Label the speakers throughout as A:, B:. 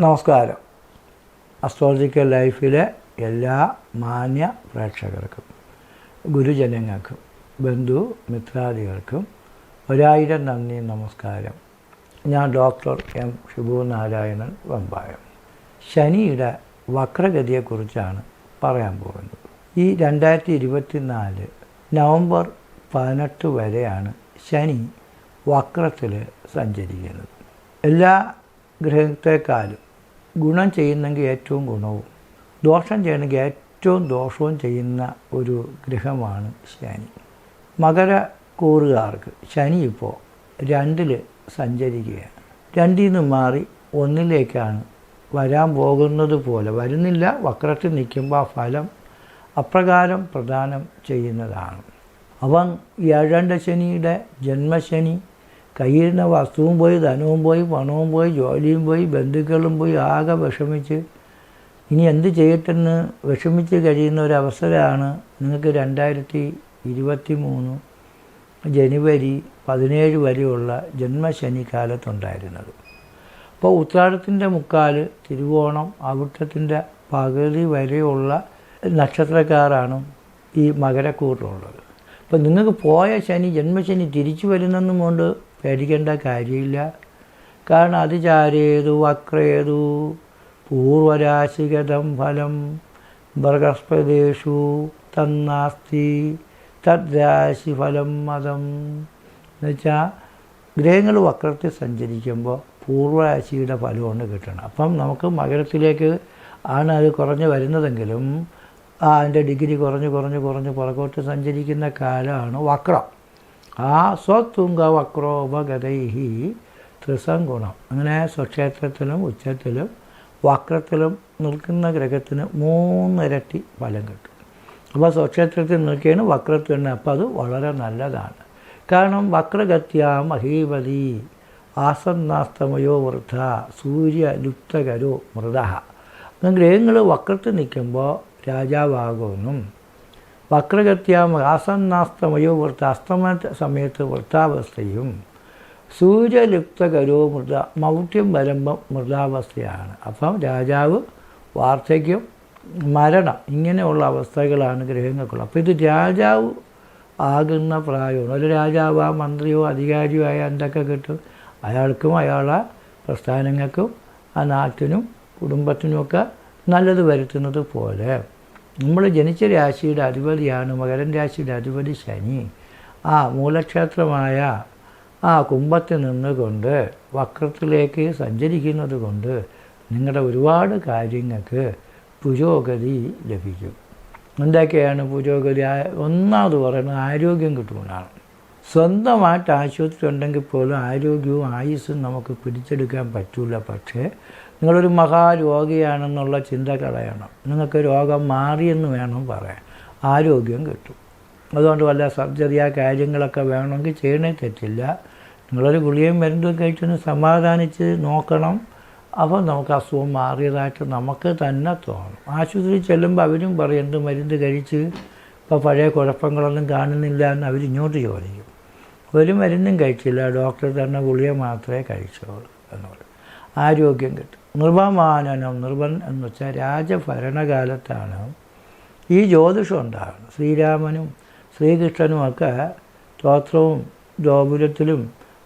A: നമസ്കാരം. അസ്ട്രോളജിക്കൽ ലൈഫിലെ എല്ലാ മാന്യ പ്രേക്ഷകർക്കും ഗുരുജനങ്ങൾക്കും ബന്ധു മിത്രാദികൾക്കും ഒരായിരം നന്ദി നമസ്കാരം. ഞാൻ ഡോക്ടർ എം ഷിബു നാരായണൻ വെമ്പായം. ശനിയുടെ വക്രഗതിയെക്കുറിച്ചാണ് പറയാൻ പോകുന്നത്. ഈ രണ്ടായിരത്തി ഇരുപത്തി നാല് നവംബർ പതിനെട്ട് വരെയാണ് ശനി വക്രത്തിൽ സഞ്ചരിക്കുന്നത്. എല്ലാ ഗ്രഹത്തെക്കാളും ഗുണം ചെയ്യുന്നെങ്കിൽ ഏറ്റവും ഗുണവും. ദോഷം ചെയ്യണമെങ്കിൽ ഏറ്റവും ദോഷവും ചെയ്യുന്ന ഒരു ഗ്രഹമാണ് ശനി. മകര കൂറുകാർക്ക് ശനി ഇപ്പോൾ രണ്ടിൽ സഞ്ചരിക്കുകയാണ്. രണ്ടിൽ നിന്ന് മാറി ഒന്നിലേക്കാണ് വരാൻ പോകുന്നത് പോലെ. വരുന്നില്ല വക്രത്തിൽ നിൽക്കുമ്പോൾ ആ ഫലം അപ്രകാരം പ്രദാനം ചെയ്യുന്നതാണ്. അവൻ ഏഴണ്ട ശനിയുടെ ജന്മശനി കയ്യിരുന്ന വസ്തുവും പോയി ധനവും പോയി പണവും പോയി ജോലിയും പോയി ബന്ധുക്കളും പോയി ആകെ വിഷമിച്ച്. ഇനി എന്ത് ചെയ്യട്ടെന്ന് വിഷമിച്ച് കഴിയുന്ന ഒരു അവസരമാണ് നിങ്ങൾക്ക് രണ്ടായിരത്തി ഇരുപത്തി മൂന്ന് ജനുവരി പതിനേഴ് വരെയുള്ള ജന്മശനി കാലത്തുണ്ടായിരുന്നത് അപ്പോൾ ഉത്രാടത്തിന്റെ മുക്കാൽ തിരുവോണം അവിട്ടത്തിന്റെ പകുതി വരെയുള്ള നക്ഷത്രക്കാരാണ് ഈ മകരക്കൂറിലുള്ളത്. അപ്പോൾ നിങ്ങൾക്ക് പോയ ശനി ജന്മശനി തിരിച്ചു വരുന്നെന്നും കൊണ്ട് പേടിക്കേണ്ട കാര്യമില്ല. കാരണം അത് ചാരേതു വക്രേതു പൂർവരാശിഗതം ഫലം ബൃഹസ്പതേഷു തന്നാസ്തി തദ്രാശിഫലം മതം. എന്നുവെച്ചാൽ ഗ്രഹങ്ങൾ വക്രത്തിൽ സഞ്ചരിക്കുമ്പോൾ പൂർവരാശിയുടെ ഫലമാണ് കിട്ടണം. അപ്പം നമുക്ക് മകരത്തിലേക്ക് ആണ് അത് കുറഞ്ഞ് വരുന്നതെങ്കിലും അതിന്റെ ഡിഗ്രി കുറഞ്ഞ് കുറഞ്ഞ് കുറഞ്ഞ് പുറകോട്ട് സഞ്ചരിക്കുന്ന കാലമാണ് വക്രം. ആ സ്വത്തുങ്ക വക്രോപഗതൈഹി ത്രിസംഗുണം. അങ്ങനെ സ്വക്ഷേത്രത്തിലും ഉച്ചത്തിലും വക്രത്തിലും നിൽക്കുന്ന ഗ്രഹത്തിന് മൂന്നിരട്ടി ഫലം കിട്ടും. അപ്പോൾ സ്വക്ഷേത്രത്തിൽ നിൽക്കുകയാണ് വക്രത്തിൽ തന്നെ അപ്പോൾ അത് വളരെ നല്ലതാണ്. കാരണം വക്രഗത്യ മഹീവതി ആസന്നാസ്തമയോ വൃദ്ധ സൂര്യ ലുപ്തകരോ മൃത. ഗ്രഹങ്ങൾ വക്രത്തിൽ നിൽക്കുമ്പോൾ രാജാവാകുമെന്നും വക്രഗത്യ ആസന്നാസ്തമയോ വൃത്ത അസ്തമ സമയത്ത് വൃത്താവസ്ഥയും സൂര്യലുപ്തകരോ മൃത മൗഢ്യം വരുമ്പം മൃതാവസ്ഥയാണ്. അപ്പം രാജാവ് വാർദ്ധക്യം മരണം ഇങ്ങനെയുള്ള അവസ്ഥകളാണ് ഗ്രഹങ്ങൾക്കുള്ളത് അപ്പോൾ ഇത് രാജാവ് ആകുന്ന പ്രായമാണ്. ഒരു രാജാവ് ആ മന്ത്രിയോ അധികാരിയോ ആയ എന്തൊക്കെ കിട്ടും? അയാൾക്കും അയാളെ പ്രസ്ഥാനങ്ങൾക്കും ആ നാട്ടിനും കുടുംബത്തിനുമൊക്കെ നല്ലത് വരുത്തുന്നത് പോലെ. നമ്മൾ ജനിച്ച രാശിയുടെ അധിപതിയാണ് മകരൻ രാശിയുടെ അധിപതി ശനി. ആ മൂലക്ഷേത്രമായ ആ കുംഭത്തിൽ നിന്നുകൊണ്ട് വക്രത്തിലേക്ക് സഞ്ചരിക്കുന്നത് കൊണ്ട് നിങ്ങളുടെ ഒരുപാട് കാര്യങ്ങൾക്ക് പുരോഗതി ലഭിക്കും. എന്തൊക്കെയാണ് പുരോഗതി? ഒന്നാമത് പറയുന്നത് ആരോഗ്യം കിട്ടുമെന്നാണ്. സ്വന്തമായിട്ട് ആശുപത്രി ഉണ്ടെങ്കിൽ പോലും ആരോഗ്യവും ആയുസ്സും നമുക്ക് പിടിച്ചെടുക്കാൻ പറ്റില്ല പക്ഷേ നിങ്ങളൊരു മഹാരോഗിയാണെന്നുള്ള ചിന്ത കളയണം. നിങ്ങൾക്ക് രോഗം മാറിയെന്ന് വേണം പറയാൻ. ആരോഗ്യം കിട്ടും. അതുകൊണ്ട് വല്ല സർജറി ആ കാര്യങ്ങളൊക്കെ വേണമെങ്കിൽ ചെയ്യണേ തെറ്റില്ല. നിങ്ങളൊരു ഗുളിയും മരുന്നും കഴിച്ചൊന്ന് സമാധാനിച്ച് നോക്കണം. അപ്പോൾ നമുക്ക് അസുഖം മാറിയതായിട്ട് നമുക്ക് തന്നെ തോന്നും. ആശുപത്രിയിൽ ചെല്ലുമ്പോൾ അവരും പറയും എന്ത് മരുന്ന് കഴിച്ച്? ഇപ്പോൾ പഴയ കുഴപ്പങ്ങളൊന്നും കാണുന്നില്ല എന്ന് അവർ ഇങ്ങോട്ട് ചോദിക്കും. ഒരു മരുന്നും കഴിച്ചില്ല. ഡോക്ടർ തന്നെ ഗുളിക മാത്രമേ കഴിച്ചോളൂ എന്ന് പറയും. ആരോഗ്യം കിട്ടും. നിർവമാനനം നൃപൻ എന്ന് വെച്ചാൽ രാജഭരണകാലത്താണ് ഈ ജ്യോതിഷം ഉണ്ടാകുന്നത്. ശ്രീരാമനും ശ്രീകൃഷ്ണനും ശ്രീകൃഷ്ണനുമൊക്കെ സ്തോത്രവും ഗോപുരത്തിലും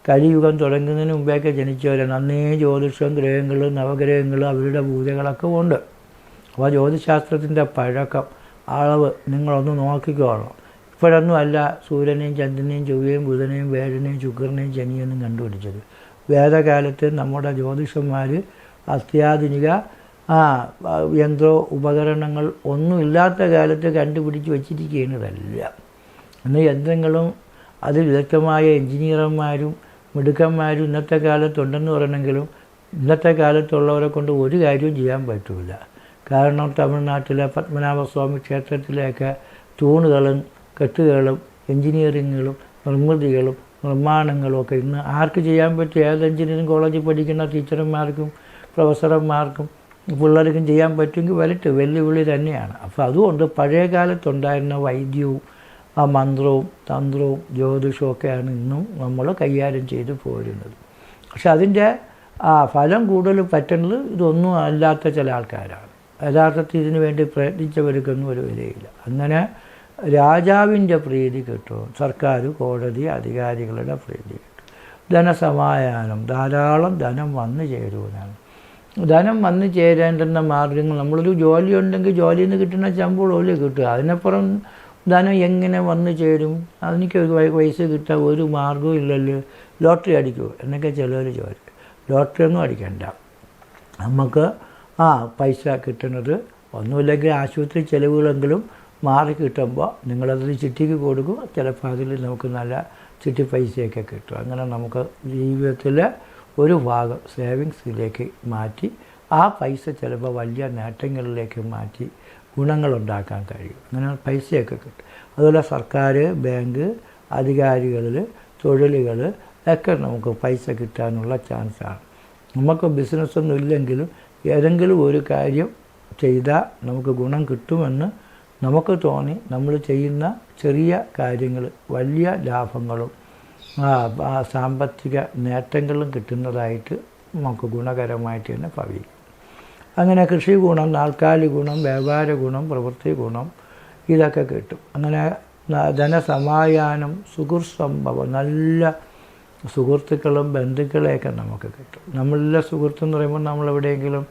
A: കലിയുഗം തുടങ്ങുന്നതിന് മുമ്പേയൊക്കെ ജനിച്ചവരാണ്. അന്നേ ജ്യോതിഷം ഗ്രഹങ്ങൾ നവഗ്രഹങ്ങൾ അവരുടെ പൂജകളൊക്കെ ഉണ്ട്. അപ്പോൾ ജ്യോതിശാസ്ത്രത്തിന്റെ പഴക്കം അളവ് നിങ്ങളൊന്ന് നോക്കിക്കോളണം. ഇപ്പോഴൊന്നും അല്ല സൂര്യനെയും ചന്ദ്രനെയും ചൊവ്വയും ബുധനെയും വേഴനെയും ശുക്രനെയും ശനിയൊന്നും കണ്ടുപിടിച്ചത്. വേദകാലത്ത് നമ്മുടെ ജ്യോതിഷന്മാർ അത്യാധുനിക ആ യന്ത്ര ഉപകരണങ്ങൾ ഒന്നുമില്ലാത്ത കാലത്ത് കണ്ടുപിടിച്ച് വച്ചിരിക്കുന്നതല്ല. ഇന്ന് യന്ത്രങ്ങളും അതിൽ വിദഗ്ധമായ എഞ്ചിനീയർമാരും മിടുക്കന്മാരും ഇന്നത്തെ കാലത്തുണ്ടെന്ന് പറയണമെങ്കിലും ഇന്നത്തെ കാലത്തുള്ളവരെ കൊണ്ട് ഒരു കാര്യവും ചെയ്യാൻ പറ്റില്ല കാരണം തമിഴ്നാട്ടിലെ പത്മനാഭസ്വാമി ക്ഷേത്രത്തിലെയൊക്കെ തൂണുകളും കെട്ടുകളും എഞ്ചിനീയറിങ്ങുകളും നിർമ്മിതികളും നിർമ്മാണങ്ങളും ഒക്കെ ഇന്ന് ആർക്ക് ചെയ്യാൻ പറ്റും? ഏത് എഞ്ചിനീയറിംഗ് കോളേജിൽ പഠിക്കുന്ന ടീച്ചർമാർക്കും പ്രൊഫസർമാർക്കും പിള്ളേർക്കും ചെയ്യാൻ പറ്റുമെങ്കിൽ വരട്ടെ വെല്ലുവിളി തന്നെയാണ്. അപ്പോൾ അതുകൊണ്ട് പഴയ കാലത്തുണ്ടായിരുന്ന വൈദ്യവും ആ മന്ത്രവും തന്ത്രവും ജ്യോതിഷവും ഒക്കെയാണ് ഇന്നും നമ്മൾ കൈകാര്യം ചെയ്ത് പോരുന്നത്. പക്ഷെ അതിന്റെ ആ ഫലം കൂടുതൽ പറ്റുന്നത് ഇതൊന്നും അല്ലാത്ത ചില ആൾക്കാരാണ്. യഥാർത്ഥത്തിൽ ഇതിനു വേണ്ടി പ്രയത്നിച്ചവർക്കൊന്നും ഒരു വിലയില്ല. അങ്ങനെ രാജാവിന്റെ പ്രീതി കിട്ടും സർക്കാർ കോടതി അധികാരികളുടെ പ്രീതി കിട്ടും. ധനസമായാനം ധാരാളം ധനം വന്നു ചേരുവാനാണ് ധനം വന്നു ചേരേണ്ടുന്ന മാർഗങ്ങൾ. നമ്മളൊരു ജോലി ഉണ്ടെങ്കിൽ ജോലിയിൽ നിന്ന് കിട്ടുന്ന ശമ്പളമല്ലേ കിട്ടുക. അതിനപ്പുറം ധനം എങ്ങനെ വന്നു ചേരും? അതെനിക്ക് ഒരു പൈസ കിട്ടാൻ ഒരു മാർഗവും ഇല്ലല്ലോ. ലോട്ടറി അടിക്കൂ. എന്നൊക്കെ ചിലവർ ചോദിക്കും. ലോട്ടറി ഒന്നും അടിക്കണ്ട. നമുക്ക് ആ പൈസ കിട്ടുന്നത് ഒന്നുമില്ലെങ്കിൽ ആശുപത്രി ചിലവുകളെങ്കിലും മാറി കിട്ടുമ്പോൾ നിങ്ങളത് ചിട്ടിക്ക് കൊടുക്കും. ചിലപ്പോൾ അതിൽ നമുക്ക് നല്ല ചിട്ടി പൈസയൊക്കെ കിട്ടും. അങ്ങനെ നമുക്ക് ജീവിതത്തിൽ ഒരു ഭാഗം സേവിങ്സിലേക്ക് മാറ്റി ആ പൈസ ചിലപ്പോൾ വലിയ നേട്ടങ്ങളിലേക്ക് മാറ്റി ഗുണങ്ങളുണ്ടാക്കാൻ കഴിയും. അങ്ങനെ പൈസയൊക്കെ കിട്ടും. അതുപോലെ സർക്കാർ ബാങ്ക് അധികാരികളിൽ തൊഴിലുകൾ ഒക്കെ നമുക്ക് പൈസ കിട്ടാനുള്ള ചാൻസാണ്. നമുക്ക് ബിസിനസ്സൊന്നും ഇല്ലെങ്കിലും ഏതെങ്കിലും ഒരു കാര്യം ചെയ്താൽ നമുക്ക് ഗുണം കിട്ടുമെന്ന് നമുക്ക് തോന്നി. നമ്മൾ ചെയ്യുന്ന ചെറിയ കാര്യങ്ങൾ വലിയ ലാഭങ്ങളും സാമ്പത്തിക നേട്ടങ്ങളും കിട്ടുന്നതായിട്ട് നമുക്ക് ഗുണകരമായിട്ട് തന്നെ ഭവിക്കും അങ്ങനെ കൃഷി ഗുണം നാൽക്കാലി ഗുണം വ്യാപാര ഗുണം പ്രവൃത്തി ഗുണം ഇതൊക്കെ കിട്ടും. അങ്ങനെ ധനസമായാനം സുഹൃത് സുഹൃത്സംഭവം നല്ല സുഹൃത്തുക്കളും ബന്ധുക്കളെയൊക്കെ നമുക്ക് കിട്ടും. നമ്മളുടെ സുഹൃത്ത് എന്ന് പറയുമ്പോൾ നമ്മൾ എവിടെയെങ്കിലും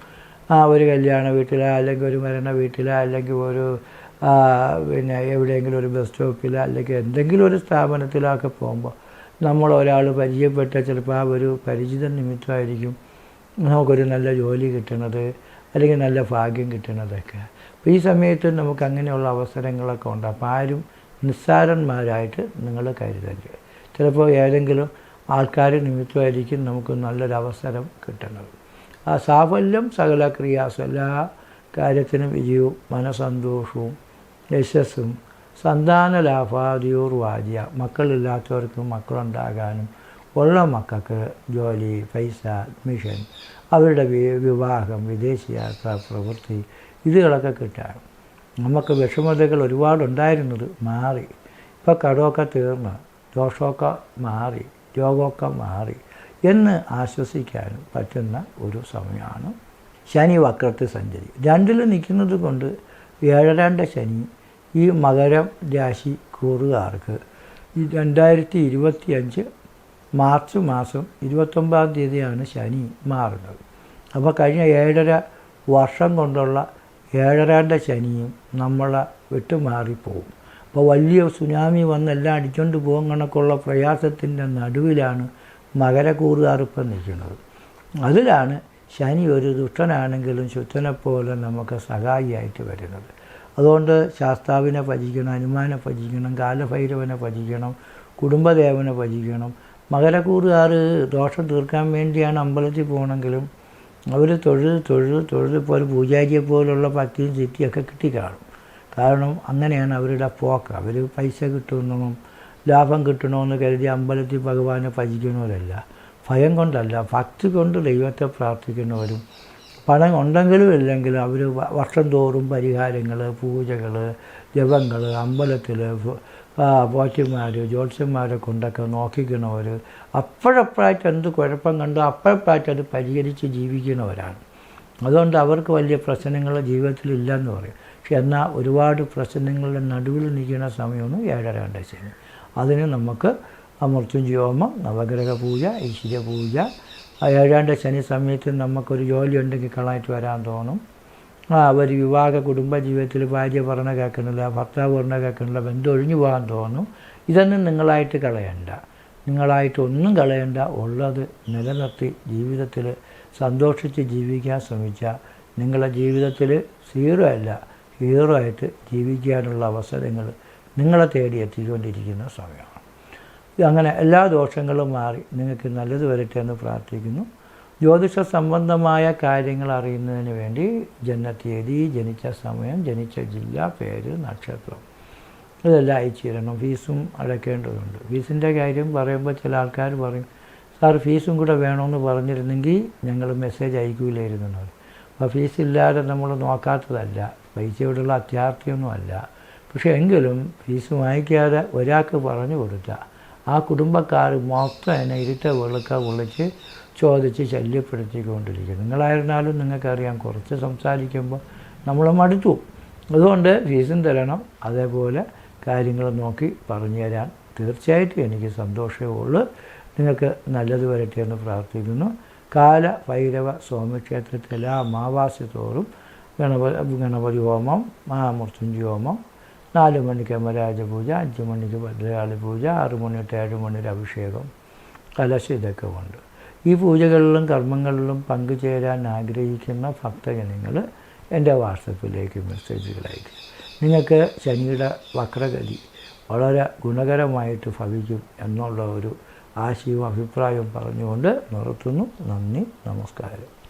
A: ആ ഒരു കല്യാണ വീട്ടിലോ അല്ലെങ്കിൽ ഒരു മരണ വീട്ടിലോ അല്ലെങ്കിൽ ഒരു പിന്നെ എവിടെയെങ്കിലും ഒരു ബസ് സ്റ്റോപ്പിലോ അല്ലെങ്കിൽ എന്തെങ്കിലും ഒരു സ്ഥാപനത്തിലോ ഒക്കെ പോകുമ്പോൾ നമ്മൾ ഒരാൾ പരിചയപ്പെട്ട ചിലപ്പോൾ ആ ഒരു പരിചിത നിമിത്തമായിരിക്കും നമുക്കൊരു നല്ല ജോലി കിട്ടണത് അല്ലെങ്കിൽ നല്ല ഭാഗ്യം കിട്ടണതൊക്കെ. അപ്പോൾ ഈ സമയത്ത് നമുക്ക് അങ്ങനെയുള്ള അവസരങ്ങളൊക്കെ ഉണ്ട്. അപ്പോൾ ആരും നിസ്സാരന്മാരായിട്ട് നിങ്ങൾ കരുതരുത്. ചിലപ്പോൾ ഏതെങ്കിലും ആൾക്കാർ നിമിത്തമായിരിക്കും നമുക്ക് നല്ലൊരു അവസരം കിട്ടുന്നത് ആ സാഫല്യം സകല ക്രിയാസും എല്ലാ കാര്യത്തിനും വിജയവും മനസന്തോഷവും യശസ്സും സന്താന ലാഭാദിയൂർ വാദ്യ മക്കളില്ലാത്തവർക്ക് മക്കളുണ്ടാകാനും ഉള്ള മക്കൾക്ക് ജോലി പൈസ അഡ്മിഷൻ അവരുടെ വിവാഹം വിദേശയാത്ര പ്രവൃത്തി ഇതുകളൊക്കെ കിട്ടാൻ. നമുക്ക് വിഷമതകൾ ഒരുപാടുണ്ടായിരുന്നത് മാറി. ഇപ്പോൾ കടമൊക്കെ തീർന്ന് ദോഷമൊക്കെ മാറി രോഗമൊക്കെ മാറി എന്ന് ആശ്വസിക്കാനും പറ്റുന്ന ഒരു സമയമാണ് ശനി വക്രത്തിൽ സഞ്ചരി. രണ്ടിൽ നിൽക്കുന്നത് കൊണ്ട് ഏഴരാണ്ട ശനി ഈ മകരം രാശി കൂറുകാർക്ക്. ഈ രണ്ടായിരത്തി ഇരുപത്തി അഞ്ച് മാർച്ച് മാസം ഇരുപത്തൊമ്പതാം തീയതിയാണ് ശനി മാറുന്നത്. അപ്പോൾ കഴിഞ്ഞ ഏഴര വർഷം കൊണ്ടുള്ള ഏഴരാന്റെ ശനിയും നമ്മളെ വിട്ടുമാറിപ്പോവും അപ്പോൾ വലിയ സുനാമി വന്നെല്ലാം അടിച്ചുകൊണ്ട് പോകും കണക്കുള്ള പ്രയാസത്തിന്റെ നടുവിലാണ് മകരക്കൂറുകാർ ഇപ്പം നിൽക്കുന്നത്. അതിലാണ് ശനി ഒരു ദുഷ്ടനാണെങ്കിലും ശുദ്ധനെപ്പോലെ നമുക്ക് സഹായിയായിട്ട് വരുന്നത്. അതുകൊണ്ട് ശാസ്താവിനെ ഭജിക്കണം ഹനുമാനെ ഭജിക്കണം കാലഭൈരവനെ ഭജിക്കണം കുടുംബദേവനെ ഭജിക്കണം. മകരക്കൂറുകാർ ദോഷം തീർക്കാൻ വേണ്ടിയാണ് അമ്പലത്തിൽ പോകണമെങ്കിലും അവർ തൊഴുത് തൊഴുത് തൊഴുത് പോലെ പൂജാരിയെ പോലുള്ള ഭക്തിയും ചിറ്റിയൊക്കെ കിട്ടിക്കാണും. കാരണം അങ്ങനെയാണ് അവരുടെ പോക്ക്. അവർ പൈസ കിട്ടുന്നതും ലാഭം കിട്ടണമെന്ന് കരുതി അമ്പലത്തിൽ ഭഗവാനെ ഭജിക്കുന്നവരല്ല. ഭയം കൊണ്ടല്ല ഭക്തി കൊണ്ട് ദൈവത്തെ പ്രാർത്ഥിക്കുന്നവരും പണം ഉണ്ടെങ്കിലും ഇല്ലെങ്കിലും അവർ വർഷം തോറും പരിഹാരങ്ങൾ പൂജകൾ ജപങ്ങൾ അമ്പലത്തിൽ പോറ്റിമാർ ജ്യോത്സ്യന്മാരെ കൊണ്ടൊക്കെ നോക്കിക്കണവർ അപ്പോഴപ്പോഴായിട്ട് എന്ത് കുഴപ്പം കണ്ടോ അപ്പോഴപ്പോഴായിട്ട് അത് പരിഹരിച്ച് ജീവിക്കുന്നവരാണ് അതുകൊണ്ട് അവർക്ക് വലിയ പ്രശ്നങ്ങൾ ജീവിതത്തിൽ ഇല്ലെന്ന് പറയും. പക്ഷെ എന്നാൽ ഒരുപാട് പ്രശ്നങ്ങളുടെ നടുവിൽ നിൽക്കുന്ന സമയമാണ് ഏഴര രണ്ട് ശനി. അതിന് നമുക്ക് അമൃത്യുഞ്ജയോമം നവഗ്രഹ പൂജ ഈശ്വര പൂജ ആ ഏഴാണ്ട് ശനി സമയത്ത് നമുക്കൊരു ജോലി ഉണ്ടെങ്കിൽ കളായിട്ട് വരാൻ തോന്നും. ആ ഒരു വിവാഹ കുടുംബ ജീവിതത്തിൽ ഭാര്യ പറഞ്ഞ കേൾക്കണില്ല ഭർത്താവ് പറഞ്ഞ കേൾക്കണില്ല ബന്ധം ഒഴിഞ്ഞു പോകാൻ തോന്നും. ഇതൊന്നും നിങ്ങളായിട്ട് കളയണ്ട. നിങ്ങളായിട്ട് ഒന്നും കളയണ്ട. ഉള്ളത് നിലനിർത്തി ജീവിതത്തിൽ സന്തോഷിച്ച് ജീവിക്കാൻ ശ്രമിച്ചാൽ നിങ്ങളുടെ ജീവിതത്തിൽ സീറോ അല്ല ഹീറോ ആയിട്ട് ജീവിക്കാനുള്ള അവസരങ്ങൾ നിങ്ങളെ തേടി എത്തിക്കൊണ്ടിരിക്കുന്ന ഇത് അങ്ങനെ എല്ലാ ദോഷങ്ങളും മാറി. നിങ്ങൾക്ക് നല്ലത് വരട്ടെ എന്ന് പ്രാർത്ഥിക്കുന്നു. ജ്യോതിഷ സംബന്ധമായ കാര്യങ്ങൾ അറിയുന്നതിന് വേണ്ടി ജനതീയതി ജനിച്ച സമയം ജനിച്ച ജില്ല പേര് നക്ഷത്രം. ഇതെല്ലാം അയച്ചു തരണം ഫീസും അടയ്ക്കേണ്ടതുണ്ട്. ഫീസിന്റെ കാര്യം പറയുമ്പോൾ ചില ആൾക്കാർ പറയും സാർ ഫീസും കൂടെ വേണമെന്ന് പറഞ്ഞിരുന്നെങ്കിൽ ഞങ്ങൾ മെസ്സേജ് അയക്കൂലായിരുന്നു അപ്പോൾ ഫീസ് ഇല്ലാതെ നമ്മൾ നോക്കാത്തതല്ല. പൈസയോടുള്ള അത്യാർത്ഥിയൊന്നുമല്ല. പക്ഷേ എങ്കിലും ഫീസ് വാങ്ങിക്കാതെ ഒരാൾക്ക് പറഞ്ഞു കൊടുത്താൽ ആ കുടുംബക്കാർ മൊത്തം എന്നെ ഇരുട്ട വെളുക്ക വിളിച്ച് ചോദിച്ച് ശല്യപ്പെടുത്തിക്കൊണ്ടിരിക്കും നിങ്ങളായിരുന്നാലും നിങ്ങൾക്കറിയാം കുറച്ച് സംസാരിക്കുമ്പോൾ നമ്മൾ മടുത്തു. അതുകൊണ്ട് ഫീസും തരണം അതേപോലെ കാര്യങ്ങൾ നോക്കി പറഞ്ഞു തരാൻ. തീർച്ചയായിട്ടും എനിക്ക് സന്തോഷമേ ഉള്ളൂ. നിങ്ങൾക്ക് നല്ലത് വരട്ടെ എന്ന് പ്രാർത്ഥിക്കുന്നു. കാല ഭൈരവ സ്വാമിക്ഷേത്രത്തിൽ എല്ലാ തോറും ഗണപതി ഗണപതി ഹോമം മഹാമൃത്യുഞ്ജയ ഹോമം നാല് മണിക്ക് അമരാജപൂജ അഞ്ച് മണിക്ക് ഭദ്രകാളി പൂജ ആറ് മണി തൊട്ട് ഏഴ് മണിയുടെ അഭിഷേകം കലശ ഇതൊക്കെ ഉണ്ട്. ഈ പൂജകളിലും കർമ്മങ്ങളിലും പങ്കുചേരാൻ ആഗ്രഹിക്കുന്ന ഭക്തജനങ്ങൾ എന്റെ വാട്സപ്പിലേക്ക് മെസ്സേജുകൾ അയക്കും. നിങ്ങൾക്ക് ശനിയുടെ വക്രഗതി വളരെ ഗുണകരമായിട്ട് ഭവിക്കും എന്നുള്ള ഒരു ആശയവും അഭിപ്രായവും പറഞ്ഞുകൊണ്ട് നിർത്തുന്നു. നന്ദി നമസ്കാരം.